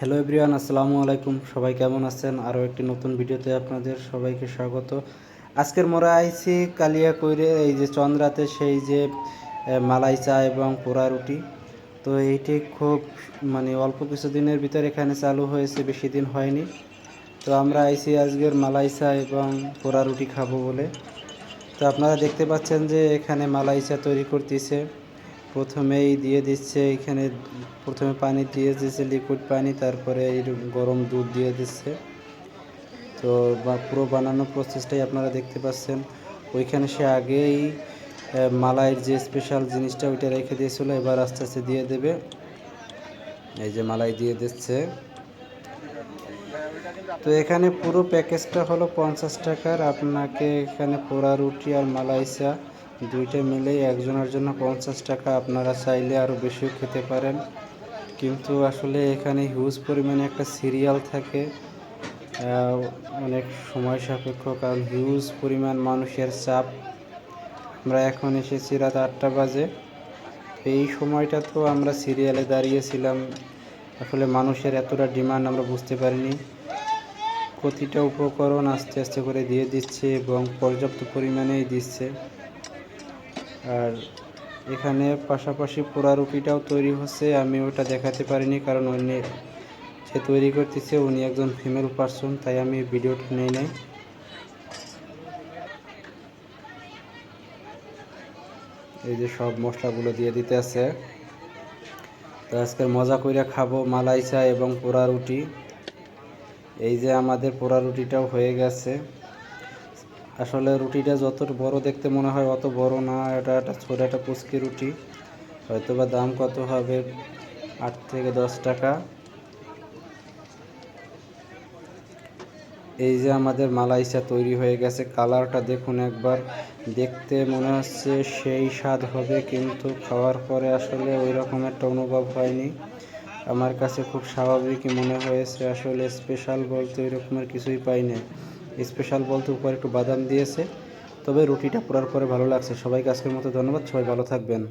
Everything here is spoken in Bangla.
হ্যালো এভরিওয়ান আসসালামু আলাইকুম। সবাই কেমন আছেন? আরও একটি নতুন ভিডিওতে আপনাদের সবাইকে স্বাগত। আজকের মোরা আইছি কালিয়া কইরে এই যে চন্দ্রাতে সেই যে মালাই চা এবং পোড়া রুটি। তো এইটি খুব মানে অল্প কিছু দিনের ভিতরে এখানে চালু হয়েছে, বেশি দিন হয়নি। তো আমরা আইছি আজকের মালাই চা এবং পোড়া রুটি খাব বলে। তো আপনারা দেখতে পাচ্ছেন যে এখানে মালাই চা তৈরি করতেছে। প্রথমেই দিয়ে দিচ্ছে, এখানে প্রথমে পানি দিয়ে দিচ্ছে লিকুইড পানি, তারপরে গরম দুধ দিয়ে দিচ্ছে। তো পুরো বানানো প্রসেসটাই আপনারা দেখতে পাচ্ছেন। ওইখানে সে আগেই মালাইয়ের যে স্পেশাল জিনিসটা ওইটা রেখে দিয়েছিলো, এবার আস্তে আস্তে দিয়ে দেবে। এই যে মালাই দিয়ে দিচ্ছে। তো এখানে পুরো প্যাকেজটা হলো পঞ্চাশ টাকার। আপনাকে এখানে পোড়া রুটি আর মালাই চা দুইটা মিলেই একজনের জন্য পঞ্চাশ টাকা আপনারা চাইলে আরও বেশিও খেতে পারেন। কিন্তু আসলে এখানে হিউজ পরিমাণে একটা সিরিয়াল থাকে। অনেক সময় সাপেক্ষ কারণ হিউজ পরিমাণ মানুষের চাপ। আমরা এখন এসেছি রাত আটটা বাজে। এই সময়টা তো আমরা সিরিয়ালে দাঁড়িয়েছিলাম। আসলে মানুষের এতটা ডিমান্ড আমরা বুঝতে পারিনি। প্রতিটা উপকরণ আস্তে আস্তে করে দিয়ে দিচ্ছে এবং পর্যাপ্ত পরিমাণেই দিচ্ছে। আর এখানে পাশাপাশি পোড়া রুটিটাও তৈরি হচ্ছে। আমি ওটা দেখাতে পারিনি কারণ অন্য যে তৈরি করতেছে, উনি একজন ফিমেল পার্সন তাই আমি ভিডিওটা নেই নাই। এই যে সব মশলাগুলো দিয়ে দিতে আছে। তো আজকের মজা কইরা খাব মালাই চা এবং পোড়া রুটি। এই যে আমাদের পোড়া রুটিটাও হয়ে গেছে। আসলে রুটিটা যত বড় দেখতে মনে হয় অত বড় না। এটা একটা ছোট একটা পুচকি রুটি। হয়তো বা দাম কত হবে? আট থেকে দশ টাকা। এই যে আমাদের মালাইচা তৈরি হয়ে গেছে। কালারটা দেখুন একবার। দেখতে মনে হচ্ছে সেই স্বাদ হবে, কিন্তু খাওয়ার পরে আসলে ওই রকম একটা অনুভব হয়নি। আমার কাছে খুব স্বাভাবিকই মনে হয়েছে, আসলে স্পেশাল বলতে ওই রকমের কিছুই পাই না স্পেশাল বলতে উপরে একটু বাদাম দিয়েছে। তবে রুটিটা পড়ার পরে ভালো লাগছে। সবাইকে আজকের মতো ধন্যবাদ। সবাই ভালো থাকবেন।